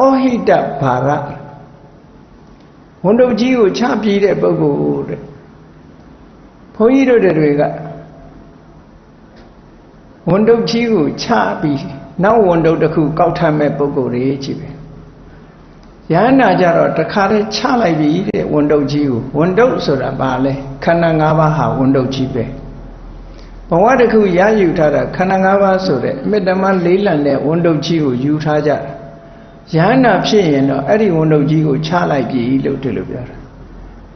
ဩဟိတဘာရဝန်တုပ်ကြီးကိုချပြီးတဲ့ပုဂ္ဂိုလ်တဲ့ဘုန်းကြီးတို့တွေကဝန်တုပ်ကြီးကိုချပြီးနောက်ဝန်တုပ်တစ်ခုကောက်ထမ်းမဲ့ပုဂ္ဂိုလ်တွေကြီးပဲရဟန္တာကြတော့တခါတည်းချလိုက်ပြီတဲ့ဝန်တုပ်ကြီးကိုဝန်တုပ်ဆိုတာဘာလဲခန္ဓာ၅ပါးဟာဝန်တုပ်ကြီးပဲဘဝတစ်ခုရယူထားတာခန္ဓာ၅ပါးဆိုတဲ့အမြတ်တမလေးလံတဲ့ဝန်တုပ်ကြီးကိုယူထားကြတာ ရဟန္တာဖြစ်ရင်တော့အဲ့ဒီဝန်တုပ်ကြီးကိုချလိုက်ပြီလို့ဒီလိုပြောတာ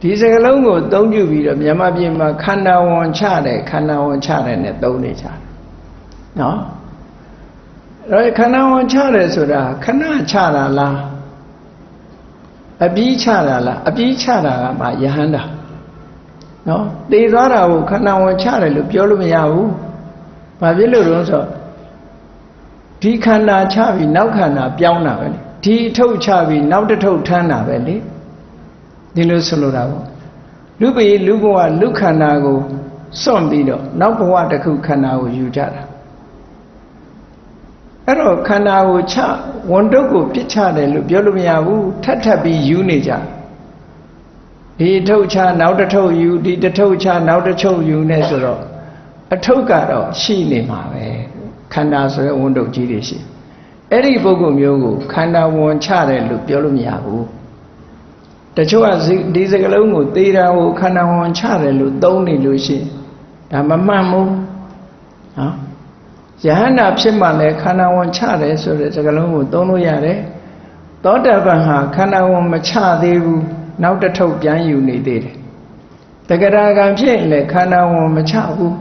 ဒီစကလုံးကိုသုံးပြုပြီးတော့မြန်မာပြည်မှာခန္ဓာဝန်ချတယ်ခန္ဓာဝန်ချတယ်နဲ့သုံးနေကြတယ်နော်အဲ့ခန္ဓာဝန်ချတယ်ဆိုတာခဏချတာလားအပြီးချတာလားအပြီးချတာကမှယဟန္တာနော်တည်သွားတာကိုခန္ဓာဝန်ချတယ်လို့ပြောလို့မရဘူးဘာဖြစ်လို့လဲဆိုတော့ ဒီခန္ဓာချပြီးနောက်ခန္ဓာပြောင်းတာပဲလေဒီအထုတ်ချပြီးနောက်တစ်ထုတ်ထမ်းတာပဲလေဒီလိုဆိုလိုတာပေါ့လူပေလူဘဝလူခန္ဓာကိုစွန့်ပြီးတော့နောက်ဘဝတစ်ခုခန္ဓာကိုယူကြတာအဲ့တော့ခန္ဓာကိုချဝန်တုပ်ကိုပြစ်ချတယ်လို့ပြောလို့မရဘူးထပ်ထပ်ပြီးယူနေကြဒီအထုတ်ချနောက်တစ်ထုတ်ယူဒီတစ်ထုတ်ချနောက်တစ်ချုပ်ယူနေဆိုတော့အထုတ်ကတော့ရှိနေမှာပဲ ခန္ဓာဆိုတဲ့ဝန်တုပ်ကြီးတွေရှိအဲ့ဒီပုဂ္ဂိုလ်မျိုးကိုခန္ဓာဝန်ချတယ်လို့ပြောလို့မရဘူးတချို့ကဒီစကလုံးကိုသေတာကိုခန္ဓာဝန်ချတယ်လို့သုံးနေလို့ရှိရင်ဒါမမှန်ဘူးနော်ယဟန္တာဖြစ်မှလည်းခန္ဓာဝန်ချတယ်ဆိုတဲ့စကလုံးကိုသုံးလို့ရတယ်သောတာပန်ဟာခန္ဓာဝန်မချသေးဘူးနောက်တစ်ထုပ်ပြန်ယူနေသေးတယ်တဂရကံဖြစ်ရင်လည်းခန္ဓာဝန်မချဘူး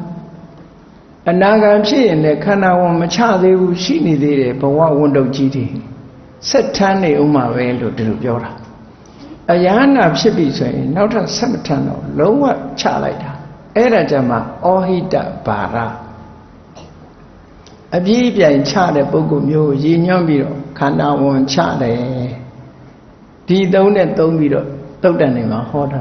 အနာဂံဖြစ်ရင်လည်းခန္ဓာဝန်မချသေးဘူးရှိနေသေးတယ်ဘဝဝန်တုပ်ကြီးတွေဆက်ထမ်းနေဥမှာပဲလို့ဒီလိုပြောတာအယဟနာဖြစ်ပြီဆိုရင်နောက်ထပ်ဆက်မထမ်းတော့လုံးဝချလိုက်တာအဲ့ဒါကြမှာဩဟိတဘာရအပြည့်ပြိုင်ချတဲ့ပုဂ္ဂိုလ်မျိုးကိုရည်ညွှန်းပြီးတော့ခန္ဓာဝန်ချတယ်ဒီသုံးနဲ့သုံးပြီးတော့တုတ်တန်နေမှာဟောတာ